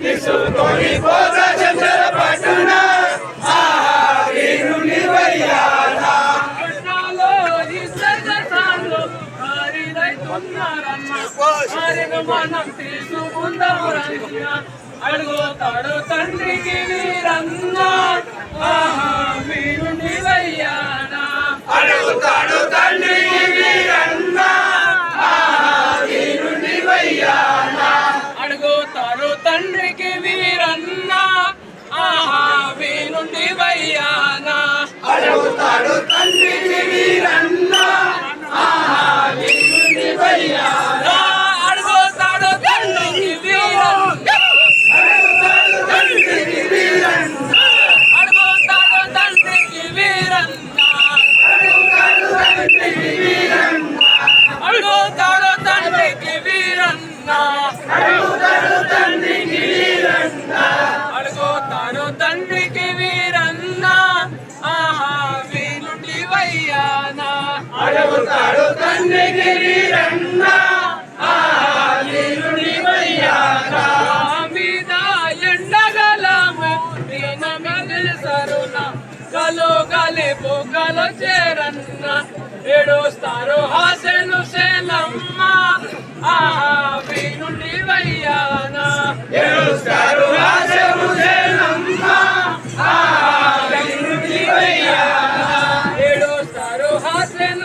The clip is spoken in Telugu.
తీసుకొని పోతా చంద్ర పట్టణ వీరుని వయ్యాలా కృష్ణాలో నిసర్గ సాంలో హరిదైతున్నారన్న హరిను మనం తీసుకుందాం అడుగుతాడు తండ్రికి వీరన్నా. వీరుని అడుగుతాడు తండ్రికి వీరన్న. ఆహా వీరుండి వయ్యానా. అడుగుతాడు తండ్రికి వీరన్న. ఆహా వీరుని వయ్యాల ఆ మీద ఎండగలము దీన మిగిలి సరున. కలు కలు చేరన్న. ఏడుస్తారు హాసెలు సేనమ్మ. ఆహా వీరుండి వయ్యానా ఏడుస్తారు